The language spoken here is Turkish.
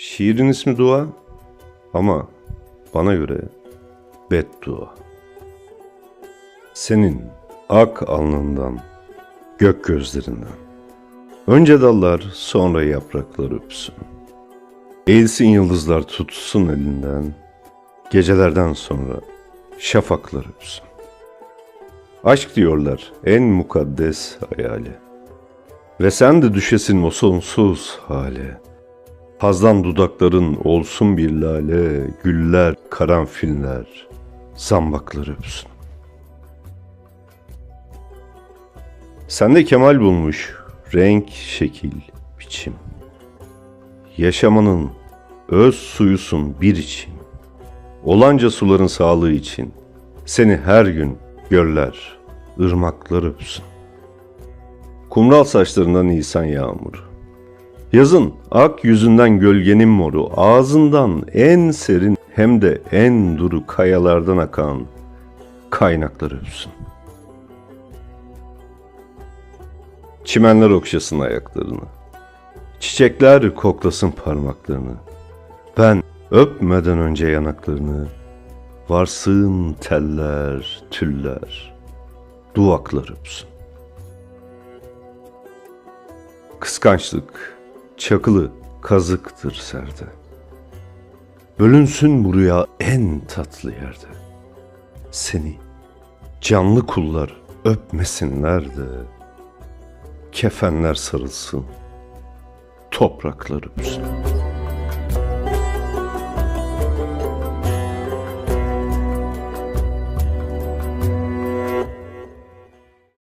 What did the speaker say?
Şiirin ismi dua ama bana göre beddua. Senin ak alnından, gök gözlerinden. Önce dallar, sonra yapraklar öpsün. Eğilsin yıldızlar tutsun elinden. Gecelerden sonra şafaklar öpsün. Aşk diyorlar en mukaddes hayali. Ve sen de düşesin o sonsuz hale. Hazdan dudakların olsun bir lale, güller, karanfiller, zambaklar öpsün. Sende kemal bulmuş renk, şekil, biçim. Yaşamanın öz suyusun bir için. Olanca suların sağlığı için seni her gün göller, ırmaklar öpsün. Kumral saçlarından nisan yağmuru. Yazın ak yüzünden gölgenin moru, ağzından en serin hem de en duru kayalardan akan kaynaklar öpsün. Çimenler okşasın ayaklarını. Çiçekler koklasın parmaklarını. Ben öpmeden önce yanaklarını. Varsın teller, tüller, duvaklar öpsün. Kıskançlık, çakılı kazıktır serde. Bölünsün bu rüya en tatlı yerde. Seni canlı kullar öpmesinler de kefenler sarılsın, topraklar öpsün.